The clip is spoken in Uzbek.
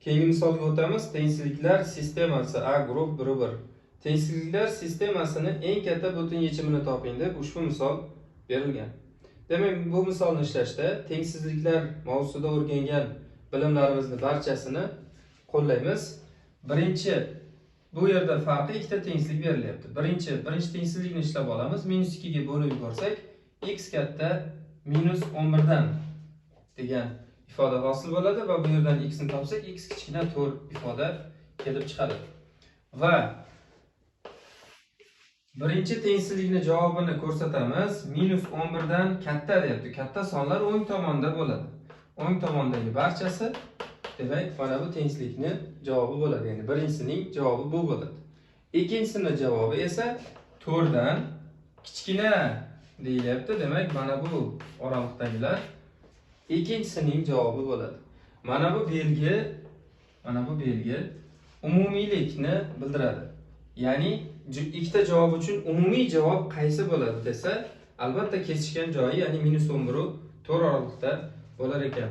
Keyingi misolga o'tamiz. Tengsizliklar sistemasi A guruh 1 1. Tengsizliklar sistemasining eng katta butun yechimini toping deb ushbu misol berilgan. Demak, bu misolni ishlashda tengsizliklar mavzusida o'rgangan bilimlarimizni barchasini qo'llaymiz. Birinchi bu yerda farqi ikkita tengsizlik berilyapti. Birinchi, birinchi tengsizlikni ishlab olamiz. Minus 2 ga bo'lib yuborsak, x katta minus 11 dan degan ifoda hosil bo'ladi va bu yerdan x ni topsak, x kichkina 4 ifoda kelib chiqadi. Va birinchi tengsizlikni javobini ko'rsatamiz. Minus 11 dan katta deyapti. Katta sonlar o'ng tomonda bo'ladi. O'ng tomondagi barchasi demak, mana bu tengsizlikni javobi bo'ladi. Ya'ni birinchisining javobi bu bo'ladi. Ikkinchisining javobi esa 4 dan kichkina deyilyapti. Demak, mana bu oraliqdagilar ikkinchisining javobi bo'ladi. Mana bu belgi, mana bu belgi umumiylikni bildiradi. Ya'ni ikkita javob uchun umumiy javob qaysi bo'ladi desa, albatta kesishgan joyi, ya'ni minus o'n biru to'rt oraliqda bo'lar ekan.